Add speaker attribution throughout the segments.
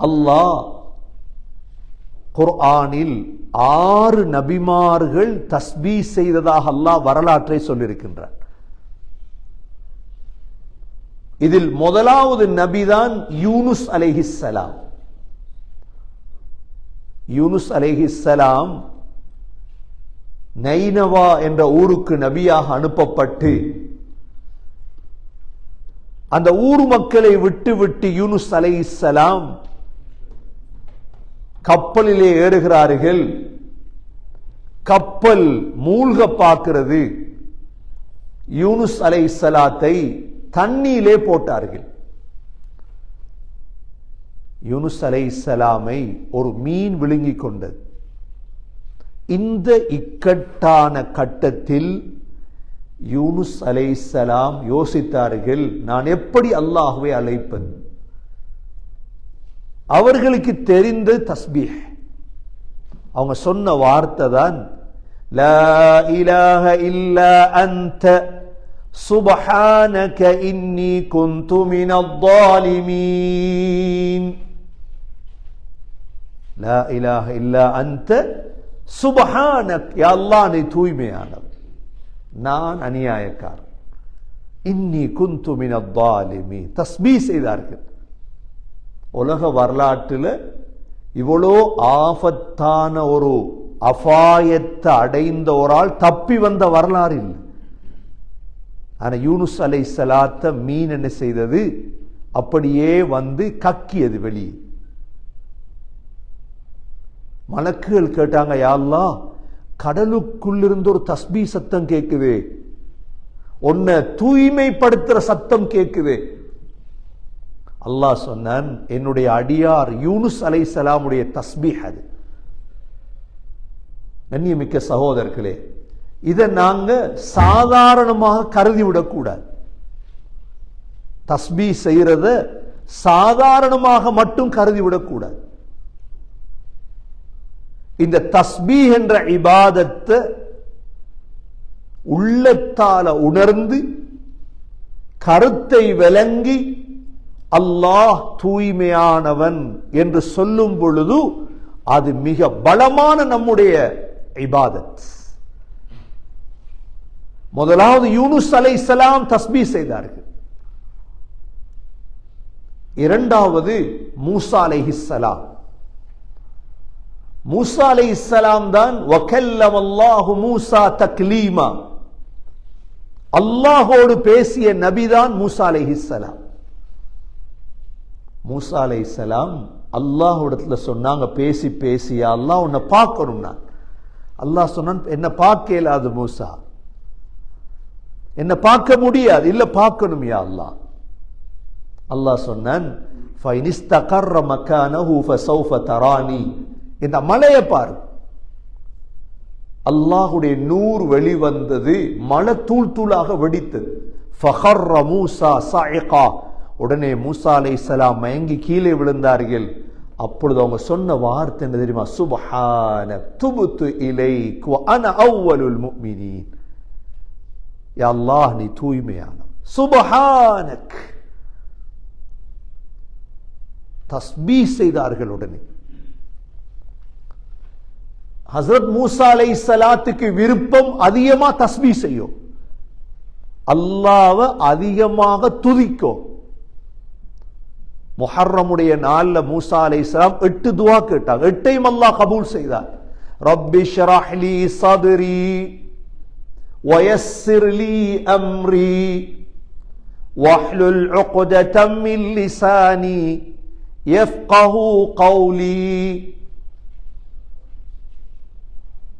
Speaker 1: அல்லாஹ் குர்ஆனில் ஆறு நபிமார்கள் தஸ்பீ செய்ததாக அல்லாஹ் வரலாற்றை சொல்லியிருக்கின்றார் இதில் முதலாவது நபிதான் யூனுஸ் அலைஹிஸ்ஸலாம் யூனுஸ் அலைஹிஸ்ஸலாம் நைனவா என்ற ஊருக்கு நபியாக அனுப்பப்பட்டு அந்த ஊர் மக்களை விட்டு விட்டு யூனுஸ் அலைஹிஸ்ஸலாம் கப்பலிலே ஏறுகிறார்கள். கப்பல் மூழ்க பார்க்கிறது. யூனுஸ் அலை சலாத்தை தண்ணியிலே போட்டார்கள். யூனுஸ் அலை சலாமை ஒரு மீன் விழுங்கிக் கொண்டது. இந்த இக்கட்டான கட்டத்தில் யூனுஸ் அலை சலாம் யோசித்தார்கள் நான் எப்படி அல்லாஹுவை அழைப்பது அவர்களுக்கு தெரிந்த தஸ்பீஹ் அவங்க சொன்ன வார்த்தை தான் லா இலாஹ இல்லா அந்த சுபஹானக இன்னி குந்து மினத்தாலிமீன் லா இலாஹ இல்லா அந்த சுபஹானக் யா அல்லாஹ் நீ தூய்மையானவர் நான் அநியாயக்காரன் இன்னி குந்து மினத்தாலிமீன் தஸ்பீ செய்தார்கள் உலக வரலாற்றில் இவ்வளோ ஆபத்தான ஒரு அபாயத்தை அடைந்த ஒரு ஆள் தப்பி வந்த வரலாறு இல்லை. ஆனால் யூனுஸ் அலை சலாத்த மீன் என்ன செய்தது? அப்படியே வந்து கக்கியது வெளியே. மலக்குகள் கேட்டாங்க யாழ்லா கடலுக்குள்ளிருந்து ஒரு தஸ்பீ சத்தம் கேட்குது. உன்னை தூய்மைப்படுத்துற சத்தம் கேட்குது. அல்லாஹ் சொன்னான் என்னுடைய அடியார் யூனுஸ் அலை சலாமுடைய தஸ்பீஹ் அது. கண்ணியமிக்க சகோதரர்களே இதை நாங்க சாதாரணமாக கருதி விடக்கூடாது. தஸ்பீ செய்கிறத சாதாரணமாக மட்டும் கருதி விடக்கூடாது. இந்த தஸ்பீ என்ற இபாதத்தை உள்ளத்தால உணர்ந்து கருத்தை விளங்கி அல்லாஹ் தூய்மையானவன் என்று சொல்லும் பொழுது அது மிக பலமான நம்முடைய இபாதத். முதலாவது யூனுஸ் அலை சலாம் தஸ்பீ செய்தார்கள். இரண்டாவது மூசா அலைஹிஸ்ஸலாம் மூசா அலைஹிஸ்ஸலாம் தான் வக்கல்லம் மூசா தக்லீமா. அல்லாஹோடு பேசிய நபிதான் மூசா அலைஹிஸ்ஸலாம் மூசா அலை சலாம் அல்லாஹ்விடத்துல சொன்னாங்க பேசி பேசி அல்லாஹ் உன்னை பார்க்கணும் நான். அல்லாஹ் சொன்னான் என்ன பார்க்க இயலாது மூசா. என்ன பார்க்க முடியாது. இல்ல பார்க்கணும் யா அல்லாஹ். அல்லாஹ் சொன்னான் இந்த மலையை பாரு. அல்லாஹுடைய நூறு வெளிவந்தது மலை தூள் தூளாக வெடித்தது. மூசா உடனே மூசா அலை சலாம் மயங்கி கீழே விழுந்தார்கள். அப்பொழுது அவங்க சொன்ன வார்த்தை என்ன தெரியுமா? சுபஹான துபுத்து இலை அவ்வலுல் முஃமினீன். அல்லாஹ் நீ தூய்மையான சுபஹானக். தஸ்பீ செய்தார்கள் உடனே. ஹசரத் மூசா அலை சலாத்துக்கு விருப்பம் அதிகமா தஸ்பீ செய்யும். அல்லாவை அதிகமாக துதிக்கும். முஹர்ரமுடைய நாள்ல மூசா அலை சலாம் எட்டு துவா கேட்டாங்க எட்டையும் அல்லாஹ் கபூல் செய்தார் ரப்பி ஷரஹ்லி சதுரி ويسر لي أمري واحلل عقدة من لساني يفقه قولي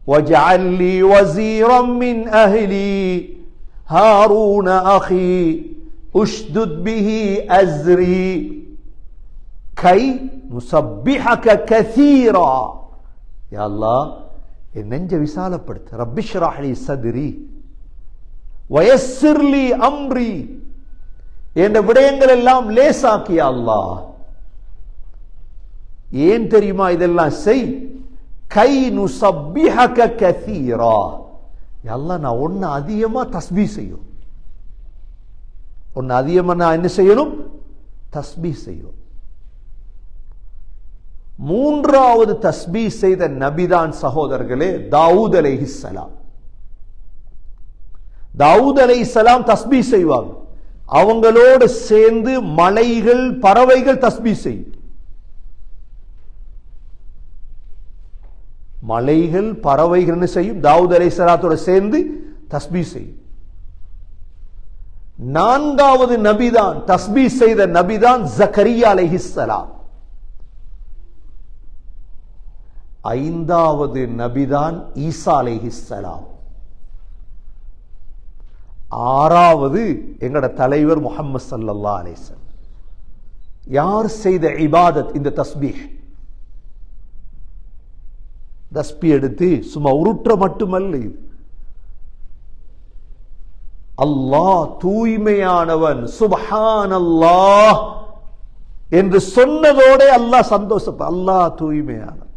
Speaker 1: واجعل لي وزيرا من أهلي هارون أخي أشدد به أزري கை நுசப்பிஹக கசீரா. யா அல்லாஹ் என் நெஞ்ச விசாலப்படுத்து. ரப்பிஷ்ராஹ்லி சதுரி. வயசிர்லி அம்ரி. என்ற விடயங்கள் எல்லாம் லேசாக்கியா அல்லாஹ். ஏன் தெரியுமா இதெல்லாம் செய்? கை நுசப்பிஹக கசீரா. எல்லாம் நான் ஒன்று அதிகமா தஸ்பி செய்யும். ஒன்று அதிகமா நான் என்ன செய்யணும்? தஸ்பி செய்யும். மூன்றாவது தஸ்பி செய்த நபிதான் சகோதரர்களே தாவூத் சலாம். தாவூத் சலாம் தஸ்பீஸ் செய்வாங்க. அவங்களோடு சேர்ந்து மலைகள் பறவைகள் தஸ்பி செய்யும். மலைகள் பறவைகள் செய்யும்? தாவூத் சலாத்தோட சேர்ந்து தஸ்பி செய்யும். நான்காவது நபிதான் தஸ்பி செய்த நபிதான் ஜக்கரியா அலைஹிஸ்ஸலாம் ஐந்தாவது நபிதான் ஈசா அலைஹிஸ்ஸலாம் ஆறாவது எங்களோட தலைவர் முகமது சல்லல்லா அலேசன் யார் செய்த இபாதத் இந்த தஸ்பீஹ்? தஸ்பி எடுத்து சும்மா உருற்ற மட்டுமல்ல இது. அல்லாஹ் தூய்மையானவன் சுபஹான் அல்லாஹ் என்று சொன்னதோட அல்லாஹ் சந்தோஷப்ப அல்லாஹ் தூய்மையானவன்.